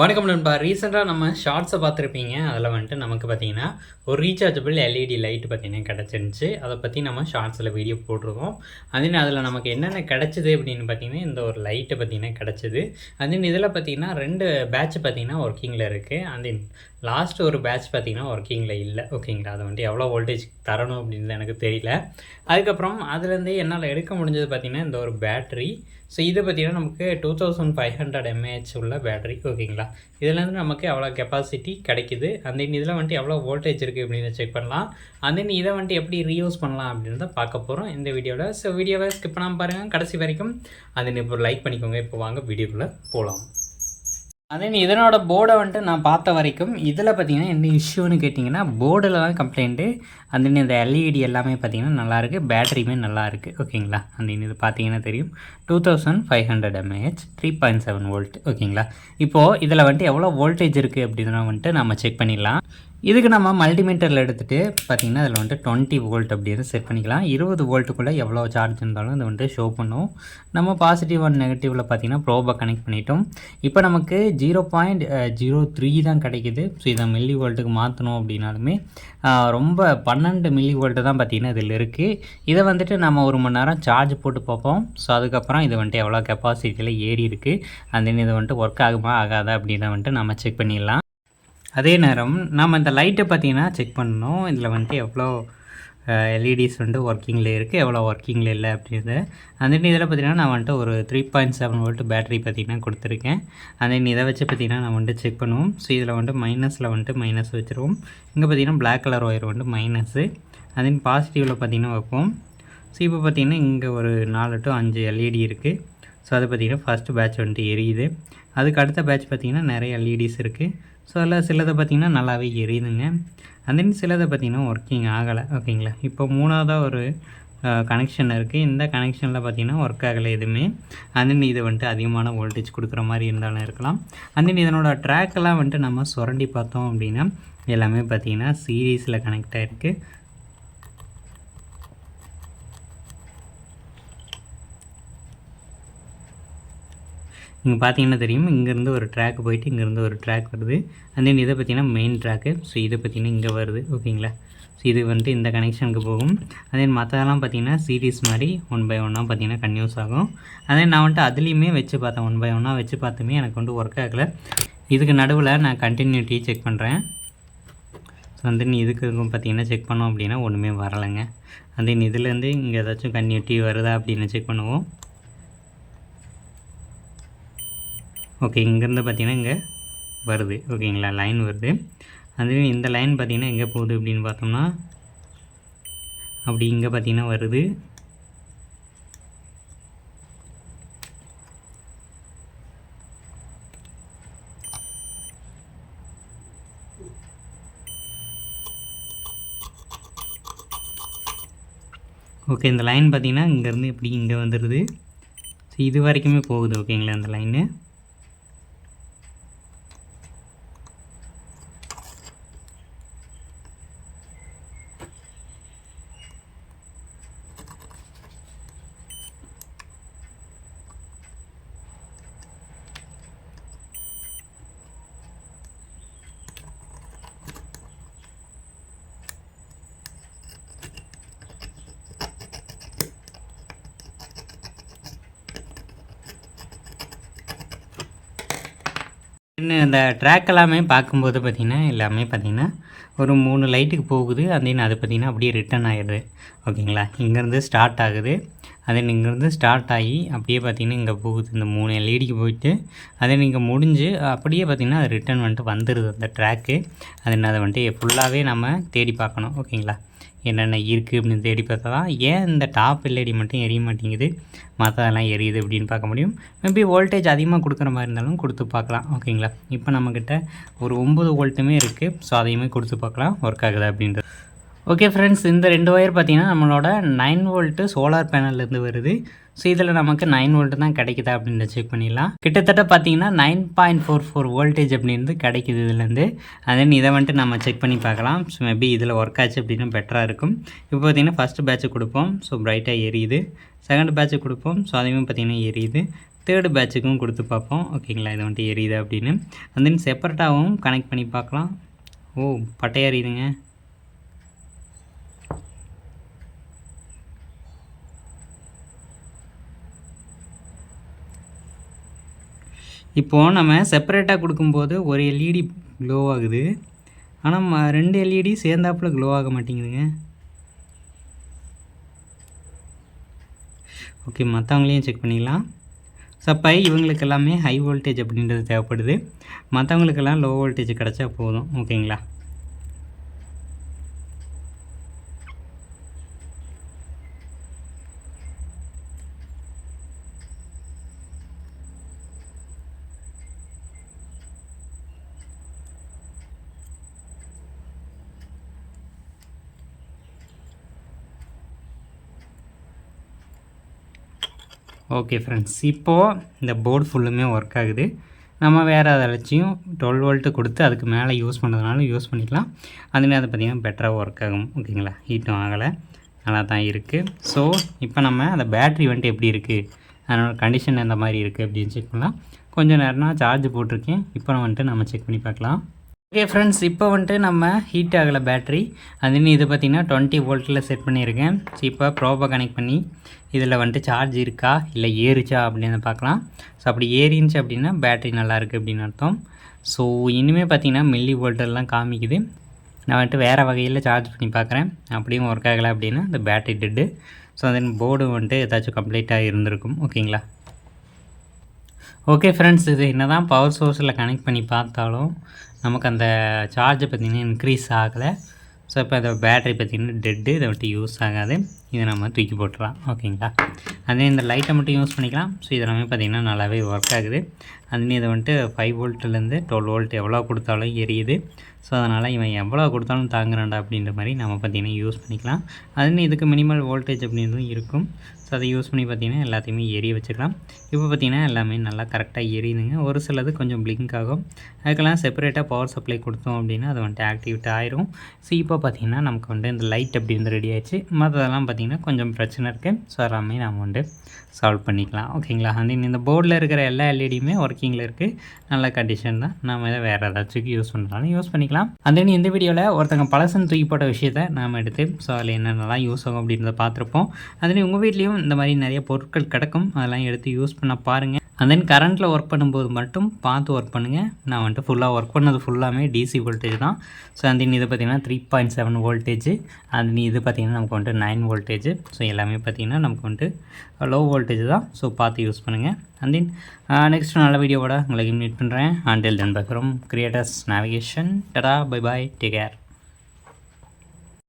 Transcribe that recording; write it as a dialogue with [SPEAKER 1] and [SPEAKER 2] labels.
[SPEAKER 1] வணக்கம் நண்பா. ரீசெண்டாக நம்ம ஷார்ட்ஸை பார்த்துருப்பீங்க. அதில் வந்துட்டு நமக்கு பார்த்தீங்கன்னா ஒரு ரீசார்ஜபிள் எல்இடி லைட் பார்த்தீங்கன்னா கிடச்சிருந்துச்சு. அதை பற்றி நம்ம ஷார்ட்ஸில் வீடியோ போட்டிருக்கோம். அதே அதில் நமக்கு என்னென்ன கிடச்சிது அப்படின்னு பார்த்தீங்கன்னா இந்த ஒரு லைட்டு பார்த்தீங்கன்னா கிடச்சிது. அதே இதில் பார்த்தீங்கன்னா ரெண்டு பேட்ச் பார்த்தீங்கன்னா ஒர்க்கிங்கில் இருக்குது அந்த லாஸ்ட் ஒரு பேட்ச் பார்த்தீங்கன்னா ஒர்க்கிங்கில் இல்லை. ஓகேங்களா அதை வந்துட்டு எவ்வளோ வோல்டேஜ் தரணும் அப்படின்னு எனக்கு தெரியல. அதுக்கப்புறம் அதுலேருந்து என்னால் எடுக்க முடிஞ்சது பார்த்தீங்கன்னா இந்த ஒரு பேட்ரி ஸோ இது பார்த்தீங்கன்னா நமக்கு two thousand five hundred mAh உள்ள பேட்டரி ஓகேங்களா இதுலேருந்து நமக்கு எவ்வளோ கெப்பாசிட்டி கிடைக்குது? அந்த இதில் வந்துட்டு எவ்வளோ வோல்டேஜ் இருக்குது அப்படின்னு செக் பண்ணலாம். அந்த இதை வந்துட்டு எப்படி ரீயூஸ் பண்ணலாம் அப்படின்னு தான் பார்க்க போகிறோம் இந்த வீடியோவில் ஸோ வீடியோவை ஸ்கிப் பண்ணாமல் பாருங்கள் கடைசி வரைக்கும் அதை இப்போ லைக் பண்ணிக்கோங்க. இப்போ வாங்க வீடியோக்குள்ளே போகலாம் அதே இதனோட போர்டை வந்துட்டு நான் பார்த்த வரைக்கும் இதில் பார்த்தீங்கன்னா என்ன இஷ்யூன்னு கேட்டிங்கன்னா போர்டில் தான் கம்ப்ளைண்ட்டு அந்த இந்த எல்இடி எல்லாமே பார்த்தீங்கன்னா நல்லாயிருக்கு பேட்டரியுமே நல்லா இருக்குது ஓகேங்களா அந்த இது பார்த்தீங்கன்னா தெரியும். Two thousand five hundred mAh three point seven volt ஓகேங்களா இப்போது இதில் வந்துட்டு எவ்வளோ வோல்டேஜ் இருக்குது அப்படின்னு வந்துட்டு நம்ம செக் பண்ணிடலாம். இதுக்கு நம்ம மல்டிமீட்டரில் எடுத்துகிட்டு பார்த்திங்கன்னா அதில் வந்துட்டு டுவெண்ட்டி வோல்ட் அப்படின்னு செட் பண்ணிக்கலாம். இருபது வோல்ட்டுக்குள்ளே எவ்வளோ சார்ஜ் இருந்தாலும் அது வந்துட்டு ஷோ பண்ணும். நம்ம பாசிட்டிவ் அண்ட் நெகட்டிவில் பார்த்திங்கன்னா ப்ரோபை கனெக்ட் பண்ணிட்டோம். இப்போ நமக்கு ஜீரோ பாயிண்ட் ஜீரோ த்ரீ தான் கிடைக்கிது. ஸோ இதை மில்லி வோல்ட்டுக்கு மாற்றணும் அப்படின்னாலுமே ரொம்ப பன்னெண்டு மில்லி வோல்ட்டு தான் பார்த்திங்கன்னா இதில் இருக்குது இதை வந்துட்டு நம்ம ஒரு மணி நேரம் சார்ஜ் போட்டு பார்ப்போம். ஸோ அதுக்கப்புறம் இது வந்துட்டு எவ்வளோ கெப்பாசிட்டியில் ஏறி இருக்குது அந்த இது வந்துட்டு ஒர்க் ஆகுமா ஆகாதா அப்படின்னு வந்துட்டு நம்ம செக் பண்ணிடலாம். அதே நேரம் நாம் இந்த லைட்டை பார்த்தீங்கன்னா செக் பண்ணணும். இதில் வந்துட்டு எவ்வளோ எல்இடிஸ் வந்துட்டு ஒர்க்கிங்கில் இருக்குது எவ்வளோ ஒர்க்கிங்கில் இல்லை அப்படின்றது. அந்த இதில் பார்த்திங்கன்னா நான் வந்துட்டு ஒரு three point seven volt battery பார்த்திங்கன்னா கொடுத்துருக்கேன். அந்த இதை வச்சு பார்த்திங்கன்னா நான் வந்துட்டு செக் பண்ணுவோம். ஸோ இதில் வந்துட்டு மைனஸில் வந்துட்டு மைனஸ் வச்சுருவோம். இங்கே பார்த்திங்கன்னா பிளாக் கலர் ஒயர் வந்துட்டு மைனஸு அதே பாசிட்டிவில் பார்த்திங்கன்னா வைப்போம். ஸோ இப்போ பார்த்திங்கன்னா இங்கே ஒரு நாலு டு அஞ்சு எல்இடி இருக்குது ஸோ அதை பார்த்திங்கன்னா ஃபஸ்ட்டு பேட்ச் வந்துட்டு எரியுது. அதுக்கு அடுத்த பேட்ச் பார்த்திங்கன்னா நிறைய எல்இடிஸ் இருக்குது ஸோ அதில் சிலதை பார்த்திங்கன்னா நல்லாவே எரியுதுங்க. அந்த சிலதை பார்த்திங்கன்னா ஒர்க்கிங் ஆகலை. ஓகேங்களா இப்போ மூணாவதாக ஒரு கனெக்ஷன் இருக்குது இந்த கனெக்ஷனில் பார்த்திங்கன்னா ஒர்க் ஆகலை எதுவுமே. அந்த இது வந்துட்டு அதிகமான வோல்டேஜ் கொடுக்குற மாதிரி இருந்தாலும் இருக்கலாம். அந்த இதனோட ட்ராக்கெல்லாம் வந்துட்டு நம்ம சுரண்டி பார்த்தோம் அப்படின்னா எல்லாமே பார்த்திங்கன்னா சீரீஸில் கனெக்ட் ஆகிருக்கு இங்கே பார்த்தீங்கன்னா தெரியும்? இங்கேருந்து ஒரு ட்ராக் போயிட்டு இங்கேருந்து ஒரு ட்ராக் வருது. அண்ட் தென் இதை பார்த்தீங்கன்னா மெயின் ட்ராக்கு ஸோ இதை பார்த்தீங்கன்னா இங்கே வருது. ஓகேங்களா? ஸோ இது வந்துட்டு இந்த கனெக்ஷனுக்கு போகும். அதே மற்றதெல்லாம் பார்த்தீங்கன்னா சீரீஸ் மாதிரி ஒன் பை ஒன்னாக பார்த்தீங்கன்னா கன்யூஸ் ஆகும். அதே நான் வந்துட்டு அதுலேயுமே வச்சு பார்த்தேன். ஒன் பை ஒன்னாக வச்சு பார்த்துமே எனக்கு வந்து ஒர்க் ஆகலை. இதுக்கு நடுவில் நான் கண்டினியூட்டி செக் பண்ணுறேன் ஸோ வந்து நீ இதுக்கு பார்த்தீங்கன்னா செக் பண்ணோம் அப்படின்னா ஒன்றுமே வரலைங்க. அந்த இதுலேருந்து இங்கே ஏதாச்சும் கன்டினியூட்டி வருதா அப்படின்னு செக் பண்ணுவோம். ஓகே இங்கேருந்து பார்த்திங்கன்னா இங்கே வருது. ஓகேங்களா லைன் வருது. அதுவே இந்த லைன் பார்த்திங்கன்னா எங்கே போகுது அப்படின்னு பார்த்தோம்னா அப்படி இங்கே பார்த்திங்கன்னா வருது. ஓகே இந்த லைன் பார்த்திங்கன்னா இங்கேருந்து இப்படி இங்கே வந்துடுது ஸோ இது வரைக்குமே போகுது ஓகேங்களா அந்த லைனு இன்னும் இந்த ட்ராக் எல்லாமே பார்க்கும்போது பார்த்திங்கன்னா எல்லாமே பார்த்திங்கன்னா ஒரு மூணு லைட்டுக்கு போகுது. அதே அது பார்த்திங்கன்னா அப்படியே ரிட்டன் ஆகிடுது ஓகேங்களா? இங்கேருந்து ஸ்டார்ட் ஆகுது. அதே இங்கேருந்து ஸ்டார்ட் ஆகி அப்படியே பார்த்திங்கன்னா இங்கே போகுது. இந்த மூணு எல்இடிக்கு போயிட்டு அதே நீங்கள் முடிஞ்சு அப்படியே பார்த்திங்கன்னா அது ரிட்டன் வந்துட்டு வந்துடுது அந்த ட்ராக்கு அதன் அதை வந்துட்டு ஃபுல்லாகவே நம்ம தேடி பார்க்கணும். ஓகேங்களா? என்னென்ன இருக்குது அப்படின்னு தேடி பார்த்தா தான் ஏன் இந்த டாப் எல்இடி மட்டும் எரிய மாட்டேங்குது? மற்றதெல்லாம் எரியுது அப்படின்னு பார்க்க முடியும். மேபி வோல்டேஜ் அதிகமாக கொடுக்குற மாதிரி இருந்தாலும் கொடுத்து பார்க்கலாம். ஓகேங்களா இப்போ நம்மக்கிட்ட ஒரு ஒம்பது வோல்ட்டுமே இருக்குது ஸோ அதையுமே கொடுத்து பார்க்கலாம். ஒர்க் ஆகுது அப்படின்றது. ஓகே ஃப்ரெண்ட்ஸ் இந்த ரெண்டு ஒயர் பார்த்திங்கன்னா நம்மளோட நைன் வோல்ட்டு சோலார் பேனல்லேருந்து வருது. ஸோ இதில் நமக்கு நைன் வோல்ட்டு தான் கிடைக்குதா அப்படின்னு செக் பண்ணிடலாம். கிட்டத்தட்ட பார்த்தீங்கன்னா nine point four four voltage அப்படின்னு கிடைக்குது இதுலேருந்து. அதன் இதை வந்துட்டு நம்ம செக் பண்ணி பார்க்கலாம். ஸோ மேபி இதில் ஒர்க் ஆச்சு அப்படின்னா பெட்டராக இருக்கும். இப்போ பார்த்தீங்கன்னா ஃபஸ்ட்டு பேட்ச் கொடுப்போம். ஸோ ப்ரைட்டாக எரியுது. செகண்ட் பேட்ச் கொடுப்போம். ஸோ அதையும் பார்த்திங்கன்னா எரியுது. தேர்டு பேட்சுக்கும் கொடுத்து பார்ப்போம். ஓகேங்களா இது வந்துட்டு எரியுது அப்படின்னு. அந்த தென் செப்பரேட்டாகவும் கனெக்ட் பண்ணி பார்க்கலாம். ஓ பட்டையா இப்போது நம்ம செப்பரேட்டாக கொடுக்கும்போது ஒரு எல்இடி க்ளோ ஆகுது. ஆனால் ம ரெண்டு எல்இடி சேர்ந்தாப்புல க்ளோ ஆக மாட்டேங்குதுங்க. ஓகே மற்றவங்களையும் செக் பண்ணிக்கலாம். ஸோ அப்போ இவங்களுக்கு எல்லாமே ஹை வோல்டேஜ் அப்படின்றது தேவைப்படுது. மற்றவங்களுக்கெல்லாம் லோ வோல்டேஜ் கிடச்சா போதும். ஓகேங்களா ஓகே ஃப்ரெண்ட்ஸ் இப்போது இந்த போர்டு ஃபுல்லுமே ஒர்க் ஆகுது. நம்ம வேறு ஏதாச்சும் டுவெல் வோல்ட்டு கொடுத்து அதுக்கு மேலே யூஸ் பண்ணுறதுனாலும் யூஸ் பண்ணிக்கலாம். அதுலேயும் அது பார்த்திங்கன்னா பெட்டராக ஒர்க் ஆகும். ஓகேங்களா ஹீட்டும் ஆகலை. நல்லா தான் இருக்குது ஸோ இப்போ நம்ம அந்த பேட்ரி வந்துட்டு எப்படி இருக்குது அதனோட கண்டிஷன் எந்த மாதிரி இருக்குது அப்படின்னு செக் பண்ணலாம். கொஞ்சம் நேரம்னா சார்ஜ் போட்டிருக்கேன். இப்போ வந்துட்டு நம்ம செக் பண்ணி பார்க்கலாம். ஓகே ஃப்ரெண்ட்ஸ் இப்போ வந்துட்டு நம்ம ஹீட் ஆகலை பேட்ரி அதுன்னு இது பார்த்திங்கன்னா டுவெண்ட்டி வோல்ட்டில் செட் பண்ணியிருக்கேன். ஸோ இப்போ ப்ரோபை கனெக்ட் பண்ணி இதில் வந்துட்டு சார்ஜ் இருக்கா? இல்லை ஏறிச்சா? அப்படின்னு பார்க்கலாம். ஸோ அப்படி ஏறிஞ்சு அப்படின்னா பேட்ரி நல்லாயிருக்கு அப்படின்னு அர்த்தம். ஸோ இனிமேல் பார்த்திங்கன்னா மில்லி வோல்ட்டெல்லாம் காமிக்குது. நான் வந்துட்டு வேறு வகையில் சார்ஜ் பண்ணி பார்க்குறேன் அப்படியும் ஒர்க் ஆகலை அப்படின்னா இந்த battery dead so then board வந்துட்டு ஏதாச்சும் கம்ப்ளீட்டாக இருந்திருக்கும். ஓகேங்களா ஓகே ஃப்ரெண்ட்ஸ் இது என்ன தான் பவர் சோர்ஸில் கனெக்ட் பண்ணி பார்த்தாலும் நமக்கு அந்த சார்ஜை பார்த்திங்கன்னா இன்க்ரீஸ் ஆகலை. ஸோ இப்போ இந்த பேட்ரி பார்த்திங்கன்னா டெட்டு இதை விட்டு யூஸ் ஆகாது. இதை நம்ம தூக்கி போட்டுடலாம். ஓகேங்களா? அதே இந்த லைட்டை மட்டும் யூஸ் பண்ணிக்கலாம். ஸோ இதெல்லாமே பார்த்திங்கன்னா நல்லாவே ஒர்க் ஆகுது. அதுலேயும் இதை வந்துட்டு ஃபைவ் வோல்ட்லேருந்து டுவெல் வோல்ட் எவ்வளோ கொடுத்தாலும் எரியுது. ஸோ அதனால் இவன் எவ்வளோ கொடுத்தாலும் தாங்குறான்டா அப்படின்ற மாதிரி நம்ம பார்த்திங்கன்னா யூஸ் பண்ணிக்கலாம். அதுன்னு இதுக்கு மினிமல் வோல்டேஜ் அப்படின்றதும் இருக்கும். ஸோ அதை யூஸ் பண்ணி பார்த்திங்கன்னா எல்லாத்தையுமே எரிய வச்சுக்கலாம் இப்போ பார்த்திங்கன்னா எல்லாமே நல்லா கரெக்டாக எரியுதுங்க. ஒரு சிலது கொஞ்சம் பிளிங்க் ஆகும். அதுக்கெல்லாம் செப்பரேட்டாக பவர் சப்ளை கொடுத்தோம் அப்படின்னா அது வந்துட்டு ஆக்டிவேட் ஆயிரும். ஸோ இப்போ பார்த்திங்கன்னா நமக்கு வந்துட்டு இந்த லைட் அப்படி வந்து ரெடி ஆயிடுச்சு. மற்றதெல்லாம் பார்த்திங்கன்னா கொஞ்சம் பிரச்சனை இருக்குது ஸோ எல்லாமே நம்ம வந்து சால்வ் பண்ணிக்கலாம். ஓகேங்களா அந்த இந்த போர்டில் இருக்கிற எல்லா எல்இடியுமே ஒர்க்கிங்கில் இருக்குது நல்ல கண்டிஷன் தான். நம்ம இதை வேறு ஏதாச்சும் யூஸ் பண்ணுறாலும் யூஸ் பண்ணிக்கலாம். அந்த இந்த வீடியோவில் ஒருத்தங்க பழசன் தூக்கி போட்ட விஷயத்த நாம் எடுத்து ஸோ அதில் என்னென்னலாம் யூஸ் ஆகும் அப்படின்றத பார்த்துருப்போம். அதுலேயும் உங்கள் வீட்லேயும் இந்த மாதிரி நிறைய பொருட்கள் கிடக்கும். அதெல்லாம் எடுத்து யூஸ் பண்ண பாருங்கள் அண்ட் தென் கரண்ட்டில் ஒர்க் பண்ணும்போது மட்டும் பார்த்து ஒர்க் பண்ணுங்கள் நான் வந்துட்டு ஃபுல்லாக ஒர்க் பண்ணது ஃபுல்லாமே டிசி வோல்டேஜ் தான். ஸோ அந்த இது பார்த்திங்கன்னா த்ரீ பாயிண்ட் செவன் வோல்டேஜ் அந்த இது பார்த்திங்கன்னா நமக்கு வந்துட்டு நைன் வோல்டேஜ் ஸோ எல்லாமே பார்த்திங்கன்னா நமக்கு வந்துட்டு லோ வோல்டேஜ் தான். ஸோ பார்த்து யூஸ் பண்ணுங்கள் அண்ட் தென் நெக்ஸ்ட் நல்ல வீடியோவோட உங்களுக்கு மீட் பண்ணுறேன் until then bye from creators navigation tata bye bye take care